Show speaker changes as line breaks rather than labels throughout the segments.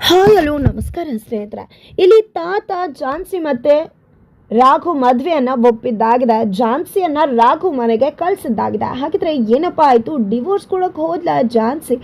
Hi hello ನಮಸ್ಕಾರ ಸ್ನೇಹಿತರೆ. ಇಲ್ಲಿ ತಾತ ಜಾನ್ಸಿ ಮತ್ತೆ ರಾಘು ಮದುವೆಯನ್ನು ಒಪ್ಪಿದ್ದಾಗಿದೆ. ಝಾನ್ಸಿಯನ್ನ ರಾಘು ಮನೆಗೆ ಕಳಿಸಿದ್ದಾಗಿದೆ. ಹಾಗಿದ್ರೆ ಏನಪ್ಪ ಆಯಿತು? ಡಿವೋರ್ಸ್ ಕೊಡೋಕೆ ಹೋದ್ಲ ಝಾನ್ಸಿ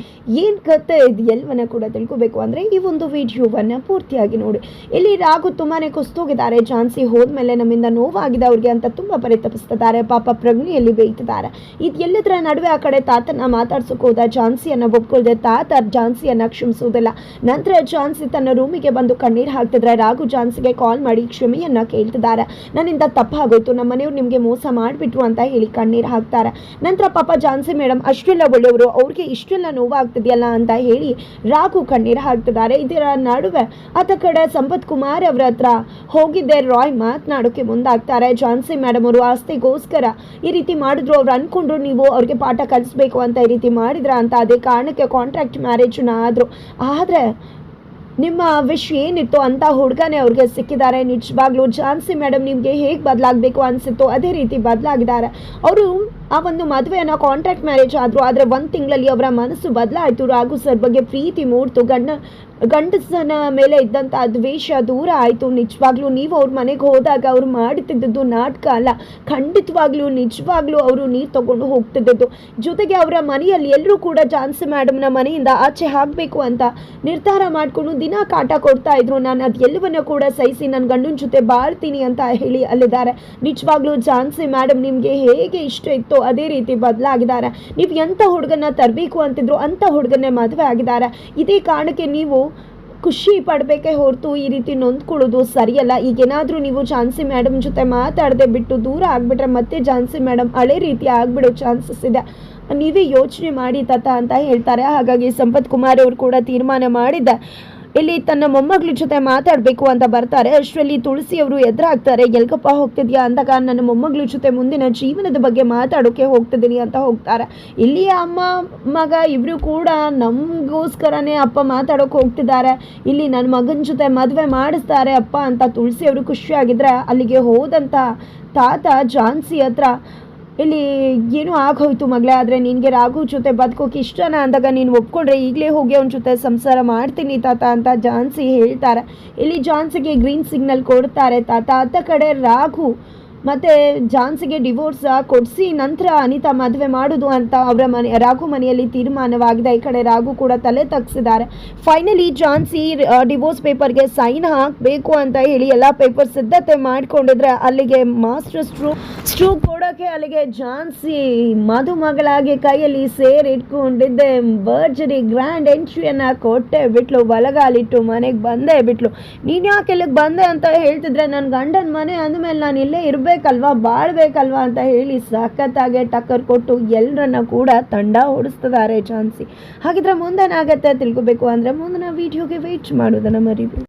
ಏನು ಕತೆ ಇದು? ಎಲ್ಲವನ್ನ ಕೂಡ ತಿಳ್ಕೊಬೇಕು ಅಂದರೆ ಈ ಒಂದು ವಿಡಿಯೋವನ್ನು ಪೂರ್ತಿಯಾಗಿ ನೋಡಿ. ಇಲ್ಲಿ ರಾಘು ತುಂಬಾ ಕುಸ್ತೋಗಿದ್ದಾರೆ. ಝಾನ್ಸಿ ಹೋದ್ಮೇಲೆ ನಮ್ಮಿಂದ ನೋವಾಗಿದೆ ಅವ್ರಿಗೆ ಅಂತ ತುಂಬ ಪರಿತಪಿಸ್ತಿದ್ದಾರೆ. ಪಾಪ ಪ್ರಜ್ಞೆಯಲ್ಲಿ ಬೇಯ್ತಿದ್ದಾರೆ. ಇದು ಎಲ್ಲದರ ನಡುವೆ ಆ ಕಡೆ ತಾತನ ಮಾತಾಡ್ಸೋಕೆ ಹೋದ ಝಾನ್ಸಿಯನ್ನ ಒಪ್ಕೊಳ್ದೆ ತಾತ ಝಾನ್ಸಿಯನ್ನ ಕ್ಷಮಿಸುವುದಿಲ್ಲ. ನಂತರ ಝಾನ್ಸಿ ತನ್ನ ರೂಮಿಗೆ ಬಂದು ಕಣ್ಣೀರು ಹಾಕ್ತಿದ್ರೆ ರಾಘು ಝಾನ್ಸಿಗೆ ಕಾಲ್ ಮಾಡಿ ಕ್ಷಮೆಯನ್ನ ಕೇಳ್ತಿದ್ದಾರೆ. ನನ್ನಿಂದ ತಪ್ಪಾಗೋಯ್ತು. ನಮ್ಮ ಮನೆಯವ್ರು ನಿಮಗೆ ಮೋಸ ಮಾಡಿಬಿಟ್ರು ಅಂತ ಹೇಳಿ ಕಣ್ಣೀರು ಹಾಕ್ತಾರೆ. ನಂತರ ಪಾಪ ಜಾನ್ಸಿ ಮೇಡಮ್ ಅಷ್ಟೆಲ್ಲ ಒಳ್ಳೆಯವರು, ಅವ್ರಿಗೆ ಇಷ್ಟೆಲ್ಲ ನೋವಾಗ್ತಿದೆಯಲ್ಲ ಅಂತ ಹೇಳಿ ರಾಘು ಕಣ್ಣೀರು ಹಾಕ್ತಿದ್ದಾರೆ. ಇದರ ನಡುವೆ ಆತ ಕಡೆ ಸಂಪತ್ ಕುಮಾರ್ ಅವರ ಹತ್ರ ಹೋಗಿದ್ದೆ. ರಾಯ್ ಮಾತನಾಡೋಕೆ ಮುಂದಾಗ್ತಾರೆ. ಜಾನ್ಸಿ ಮೇಡಮ್ ಅವರು ಆಸ್ತಿಗೋಸ್ಕರ ಈ ರೀತಿ ಮಾಡಿದ್ರು. ಅವ್ರು ಅನ್ಕೊಂಡ್ರು ನೀವು ಅವ್ರಿಗೆ ಪಾಠ ಕಲಿಸ್ಬೇಕು ಅಂತ ಈ ರೀತಿ ಮಾಡಿದ್ರ ಅಂತ. ಅದೇ ಕಾರಣಕ್ಕೆ ಕಾಂಟ್ರಾಕ್ಟ್ ಮ್ಯಾರೇಜ್ನ ಆದರು. ಆದರೆ ನಿಮ್ಮ ವಿಶ್ ಏನಿತ್ತು ಅಂತ ಹುಡುಗನೇ ಅವ್ರಿಗೆ ಸಿಕ್ಕಿದ್ದಾರೆ. ನಿಜವಾಗ್ಲೂ ಝಾನ್ಸಿ ಮೇಡಮ್ ನಿಮಗೆ ಹೇಗೆ ಬದಲಾಗಬೇಕು ಅನಿಸಿತ್ತು ಅದೇ ರೀತಿ ಬದಲಾಗಿದ್ದಾರೆ. ಅವರು ಆ ಒಂದು ಮದುವೆಯನ್ನು ಕಾಂಟ್ರಾಕ್ಟ್ ಮ್ಯಾರೇಜ್ ಆದರು ಆದರೆ ಒಂದು ತಿಂಗಳಲ್ಲಿ ಅವರ ಮನಸ್ಸು ಬದಲಾಯಿತು. ರಾಘು ಸರ್ ಬಗ್ಗೆ ಪ್ರೀತಿ ಮೂಡ್ತು. ಗಂಡ, ಗಂಡಸನ ಮೇಲೆ ಇದ್ದಂಥ ದ್ವೇಷ ದೂರ ಆಯಿತು. ನಿಜವಾಗ್ಲೂ ನೀವು ಅವ್ರ ಮನೆಗೆ ಹೋದಾಗ ಅವ್ರು ಮಾಡುತ್ತಿದ್ದದ್ದು ನಾಟಕ ಅಲ್ಲ. ಖಂಡಿತವಾಗ್ಲೂ, ನಿಜವಾಗ್ಲೂ ಅವರು ನೀರು ತಗೊಂಡು ಹೋಗ್ತಿದ್ದದ್ದು. ಜೊತೆಗೆ ಅವರ ಮನೆಯಲ್ಲಿ ಎಲ್ಲರೂ ಕೂಡ ಜಾನ್ಸಿ ಮೇಡಮ್ನ ಮನೆಯಿಂದ ಆಚೆ ಹಾಕಬೇಕು ಅಂತ ನಿರ್ಧಾರ ಮಾಡಿಕೊಂಡು ದಿನ ಕಾಟ ಕೊಡ್ತಾ ಇದ್ರು. ನಾನು ಅದು ಎಲ್ಲವನ್ನ ಕೂಡ ಸಹಿಸಿ ನನ್ನ ಗಂಡನ ಜೊತೆ ಬಾಳ್ತೀನಿ ಅಂತ ಹೇಳಿ ಅಲ್ಲಿದ್ದಾರೆ. ನಿಜವಾಗ್ಲೂ ಜಾನ್ಸಿ ಮೇಡಮ್ ನಿಮಗೆ ಹೇಗೆ ಇಷ್ಟ ಇತ್ತು ಅದೇ ರೀತಿ ಬದಲಾಗಿದ್ದಾರೆ. ನೀವು ಎಂಥ ಹುಡುಗನ ತರಬೇಕು ಅಂತಿದ್ರು ಅಂಥ ಹುಡುಗನ್ನೇ ಮದುವೆ ಆಗಿದ್ದಾರೆ. ಇದೇ ಕಾರಣಕ್ಕೆ ನೀವು ಖುಷಿ ಪಡಬೇಕೇ ಹೊರತು ಈ ರೀತಿ ನೊಂದ್ಕೊಳ್ಳೋದು ಸರಿಯಲ್ಲ. ಈಗೇನಾದರೂ ನೀವು ಝಾನ್ಸಿ ಮೇಡಮ್ ಜೊತೆ ಮಾತಾಡದೆ ಬಿಟ್ಟು ದೂರ ಆಗಿಬಿಟ್ರೆ ಮತ್ತೆ ಝಾನ್ಸಿ ಮೇಡಮ್ ಹಳೆ ರೀತಿ ಆಗಿಬಿಡೋ ಚಾನ್ಸಸ್ ಇದೆ. ನೀವೇ ಯೋಚನೆ ಮಾಡಿ ತತ ಅಂತ ಹೇಳ್ತಾರೆ. ಹಾಗಾಗಿ ಸಂಪತ್ ಕುಮಾರ್ ಅವರು ಕೂಡ ತೀರ್ಮಾನ ಮಾಡಿದ್ದ. ಇಲ್ಲಿ ತನ್ನ ಮೊಮ್ಮಗಳ ಜೊತೆ ಮಾತಾಡಬೇಕು ಅಂತ ಬರ್ತಾರೆ. ಅಷ್ಟರಲ್ಲಿ ತುಳಸಿ ಅವರು ಎದುರಾಗ್ತಾರೆ. ಎಲ್ಗಪ್ಪ, ಹೋಗ್ತಿದ್ಯಾ? ಅಂದಾಗ ನನ್ನ ಮೊಮ್ಮಗಳ ಜೊತೆ ಮುಂದಿನ ಜೀವನದ ಬಗ್ಗೆ ಮಾತಾಡೋಕೆ ಹೋಗ್ತಿದ್ದೀನಿ ಅಂತ ಹೋಗ್ತಾರೆ. ಇಲ್ಲಿ ಅಮ್ಮ, ಮಗ ಇಬ್ಬರು ಕೂಡ ನಮಗೋಸ್ಕರನೇ ಅಪ್ಪ ಮಾತಾಡೋಕೆ ಹೋಗ್ತಿದ್ದಾರೆ. ಇಲ್ಲಿ ನನ್ನ ಮಗನ ಜೊತೆ ಮದುವೆ ಮಾಡಿಸ್ತಾರೆ ಅಪ್ಪ ಅಂತ ತುಳಸಿ ಅವರು ಖುಷಿಯಾಗಿದ್ರೆ ಅಲ್ಲಿಗೆ ಹೋದಂಥ ತಾತ ಝಾನ್ಸಿ ಹತ್ರ ಇಲ್ಲಿ ಏನೂ ಆಗೋಯ್ತು ಮಗಳೇ, ಆದರೆ ನಿನಗೆ ರಾಘು ಜೊತೆ ಬದುಕೋಕೆ ಇಷ್ಟನ? ಅಂದಾಗ ನೀನು ಒಪ್ಕೊಂಡ್ರೆ ಈಗಲೇ ಹೋಗಿ ಅವನ ಜೊತೆ ಸಂಸಾರ ಮಾಡ್ತೀನಿ ತಾತ ಅಂತ ಜಾನ್ಸಿ ಹೇಳ್ತಾರೆ. ಇಲ್ಲಿ ಜಾನ್ಸಿಗೆ ಗ್ರೀನ್ ಸಿಗ್ನಲ್ ಕೊಡ್ತಾರೆ ತಾತ. ಅತ್ತ ಕಡೆ ರಾಘು. ಮತ್ತು ಜಾನ್ಸಿಗೆ ಡಿವೋರ್ಸ್ ಕೊಡಿಸಿ ನಂತರ ಅನಿತಾ ಮದುವೆ ಮಾಡೋದು ಅಂತ ಅವರ ಮನೆ, ರಾಘು ಮನೆಯಲ್ಲಿ ತೀರ್ಮಾನವಾಗಿದೆ. ಈ ಕಡೆ ರಾಘು ಕೂಡ ತಲೆ ತಗ್ಸಿದ್ದಾರೆ. ಫೈನಲಿ ಜಾನ್ಸಿ ಡಿವೋರ್ಸ್ ಪೇಪರ್ಗೆ ಸೈನ್ ಹಾಕಬೇಕು ಅಂತ ಹೇಳಿ ಎಲ್ಲ ಪೇಪರ್ ಸಿದ್ಧತೆ ಮಾಡಿಕೊಂಡಿದ್ರೆ ಅಲ್ಲಿಗೆ ಮಾಸ್ಟರ್ ಸ್ಟ್ರೂ ಸ್ಟ್ರೂ ಕೊಡೋಕ್ಕೆ ಅಲ್ಲಿಗೆ ಜಾನ್ಸಿ ಮದುಮಗಳಾಗಿ ಕೈಯಲ್ಲಿ ಸೇರಿಟ್ಕೊಂಡಿದ್ದೆ ಬರ್ಜರಿ ಗ್ರ್ಯಾಂಡ್ ಎಂಟ್ರಿಯನ್ನು ಕೊಟ್ಟೆ ಬಿಟ್ಲು, ಬಲಗಾಲಿಟ್ಟು ಮನೆಗೆ ಬಂದೇ ಬಿಟ್ಲು. ನೀನು ಯಾಕೆ ಇಲ್ಲಿಗೆ ಬಂದೆ ಅಂತ ಹೇಳ್ತಿದ್ರೆ ನನ್ನ ಗಂಡನ ಮನೆ ಅಂದಮೇಲೆ ನಾನು ಇಲ್ಲೇ ಇರಬೇಕಲ್ವಾ ಬಾಳ್ಬೇಕಲ್ವಾ ಅಂತ ಹೇಳಿ ಸಖತ್ತಾಗೆ ಟಕ್ಕರ್ ಕೊಟ್ಟು ಎಲ್ಲರನ್ನ ಕೂಡ ತಂಡ ಓಡಿಸ್ತಿದ್ದಾರೆ ಚಾನ್ಸಿ ಹಾಗಿದ್ರೆ ಮುಂದೇನಾಗತ್ತೆ ತಿಳ್ಕೊಬೇಕು ಅಂದ್ರೆ ಮುಂದಿನ ವೀಡಿಯೋಗೆ ವೆಯ್ಟ್ ಮಾಡೋದನ್ನು ಮರಿಬೇಡಿ.